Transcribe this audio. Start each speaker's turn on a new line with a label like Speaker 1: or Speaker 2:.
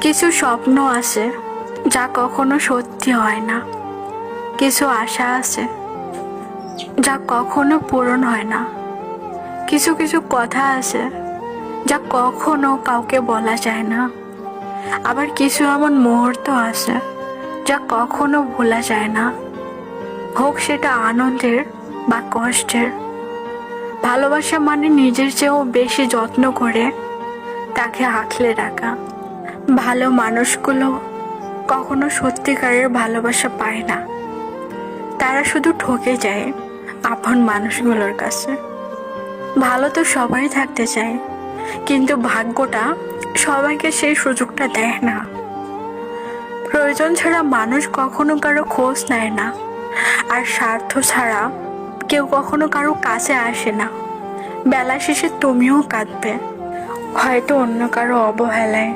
Speaker 1: কিছু স্বপ্ন আছে যা কখনো সত্যি হয় না। কিছু আশা আছে যা কখনো পূরণ হয় না। কিছু কিছু কথা আছে যা কখনো কাউকে বলা যায় না। আবার কিছু এমন মুহূর্ত আছে যা কখনো ভোলা যায় না। হোক সেটা আনন্দের বা কষ্টের। ভালোবাসা মানে নিজের চেয়েও বেশি যত্ন করে তাকে আঁকলে রাখা। ভালো মানুষগুলো কখনো সত্যিকারের ভালোবাসা পায় না। তারা শুধু ঠকে যায় আপন মানুষগুলোর কাছে। ভালো তো সবাই থাকতে চায়, কিন্তু ভাগ্যটা সবাইকে সেই সুযোগটা দেয় না। প্রয়োজন ছাড়া মানুষ কখনো কারও খোঁজ নেয় না, আর স্বার্থ ছাড়া কেউ কখনো কারও কাছে আসে না। বেলা শেষে তুমিও কাঁদবে, হয়তো অন্য কারও অবহেলায়।